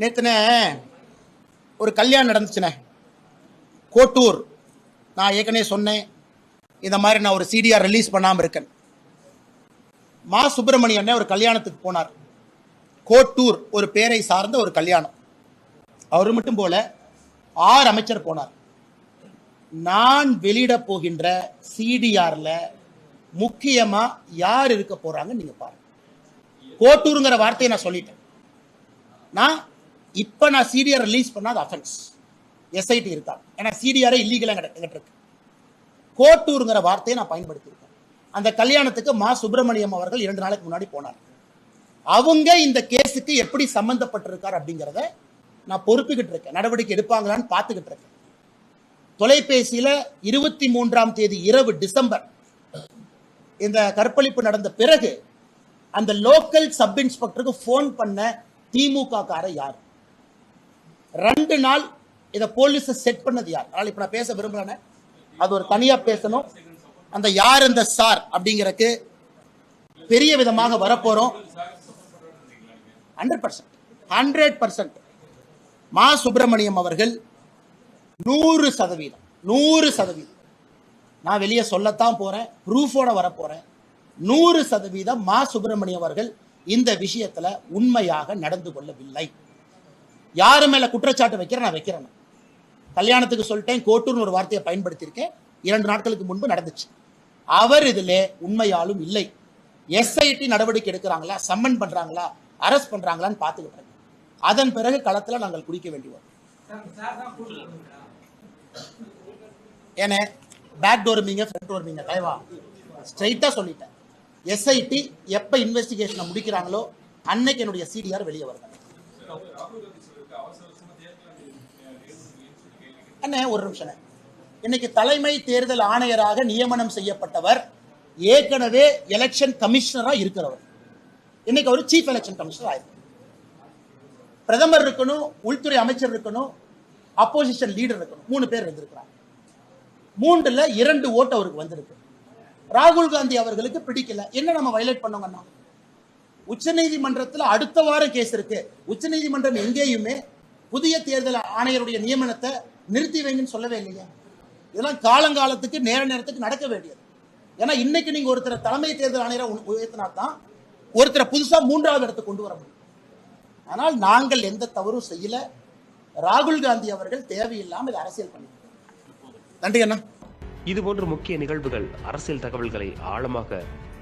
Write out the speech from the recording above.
நேற்றுனே ஒரு கல்யாணம் நடந்துச்சுண்ணே கோட்டூர். நான் ஏற்கனவே சொன்னேன். இந்த மாதிரி நான் ஒரு சிடிஆர் ரிலீஸ் பண்ணாமல் இருக்கேன். மா சுப்பிரமணியன் ஒரு கல்யாணத்துக்கு போனார். கோட்டூர் ஒரு பேரை சார்ந்த ஒரு கல்யாணம். அவர் மட்டும் போல ஆறு அமைச்சர் போனார். நான் வெளியிட போகின்ற சிடிஆரில் முக்கியமாக யார் இருக்க போகிறாங்கன்னு நீங்கள் பாருங்கள் கோட்டூருங்கிற வார்த்தையை நான் சொல்லிட்டேன். நான் இப்போ நான் சிடிஆர் ரிலீஸ் அது அஃபென்ஸ் எஸ்ஐடி இருக்கா ஏன்னா சிடிஆரே இல்லீகலாக எங்கிட்ட இருக்கு கோட்டூருங்கிற வார்த்தையை நான் பயன்படுத்தியிருக்கேன். அந்த கல்யாணத்துக்கு மா சுப்பிரமணியம் அவர்கள் இரண்டு நாளைக்கு முன்னாடி போனார். அவங்க இந்த கேஸுக்கு எப்படி சம்மந்தப்பட்டிருக்கார் அப்படிங்கிறத நான் பொறுப்புக்கிட்டு இருக்கேன். நடவடிக்கை எடுப்பாங்களான்னு பார்த்துக்கிட்டு இருக்கேன். தொலைபேசியில் இருபத்தி மூன்றாம் தேதி இரவு டிசம்பர் இந்த கற்பழிப்பு நடந்த பிறகு அந்த லோக்கல் சப் இன்ஸ்பெக்டருக்கு ஃபோன் பண்ண திமுக காரை யார்? ரெண்டு நாள் இதை போலீஸ் செட் பண்ணது யார்? அதனால் இப்ப நான் பேச விரும்புறேன். அது ஒரு தனியாக பேசணும். அந்த யார் இந்த சார் அப்படிங்கிறக்கு பெரிய விதமாக வரப்போறோம். Hundred percent hundred percent Ma Subramanian அவர்கள் நூறு சதவீதம். நூறு சதவீதம். நான் வெளியே சொல்லத்தான் போறேன். ப்ரூஃபோட வரப்போறேன். நூறு சதவீதம் மா சுப்பிரமணியம் அவர்கள் இந்த விஷயத்துல உண்மையாக நடந்து கொள்ளவில்லை. யாரு மேல குற்றச்சாட்டு வைக்கிறேன் நான் வைக்கிறேன். கல்யாணத்துக்கு சொல்லிட்டேன் கோட்டூர்னு ஒரு வார்த்தையை பயன்படுத்தியிருக்கேன். இரண்டு நாட்களுக்கு முன்பு நடந்துச்சு. அவர் இதிலே உண்மையாலும் இல்லை. எஸ்ஐடி நடவடிக்கை எடுக்கிறாங்களா சம்மன் பண்றாங்களா அரெஸ்ட் பண்றாங்களான்னு பார்த்துக்கிட்டு அதன் பிறகு களத்துல நாங்கள் குடிக்க வேண்டி வரும். ஏனே பேக் டோர்மிங்க ஃப்ரண்ட் டோர்மிங்க தயவா. ஸ்ட்ரைட்டா சொல்லிட்டேன். எஸ்ஐடி எப்ப இன்வெஸ்டிகேஷனை முடிக்கிறாங்களோ அன்னைக்கு என்னுடைய சிடிஆர் வெளியே வருது. அண்ணே ஒரு நிமிஷம் இன்னைக்கு தலைமை தேர்தல் ஆணையராக நியமனம் செய்யப்பட்டவர் ஏற்கனவே எலெக்ஷன் கமிஷனரா இருக்கிறவர். இன்னைக்கு அவர் சீஃப் எலெக்ஷன் கமிஷனர் ஆயிருக்கு பிரதமர் இருக்கணும் உள்துறை அமைச்சர் இருக்கணும் அப்போசிஷன் லீடர் இருக்கணும். மூணு பேர் இருந்திருக்கிறார். மூன்றுல இரண்டு ஓட்டு அவருக்கு வந்திருக்கு. ராகுல் காந்தி அவர்களுக்கு பிடிக்கல. என்ன நம்ம வயலேட் பண்ணோங்கன்னா உச்சநீதிமன்றத்தில் அடுத்த வாரம் கேஸ் இருக்கு. உச்சநீதிமன்றம் எங்கேயுமே புதிய தேர்தல் ஆணையருடைய நியமனத்தை நிறுத்தி வைங்கன்னு சொல்லவே இல்லையா இதெல்லாம் காலங்காலத்துக்கு நேர நேரத்துக்கு நடக்க வேண்டியது. ஏன்னா இன்னைக்கு நீங்க ஒருத்தரை தலைமை தேர்தல் ஆணையரை உயர்த்தினா தான் ஒருத்தரை புதுசா மூன்றாவது இடத்துக்கு கொண்டு வர முடியும். ஆனால் நாங்கள் எந்த தவறும் செய்யல. ராகுல் காந்தி அவர்கள் தேவையில்லாமல் அரசியல் பண்ணி நன்றி அண்ணா. இதுபோன்ற முக்கிய நிகழ்வுகள் அரசியல் தகவல்களை ஆழமாக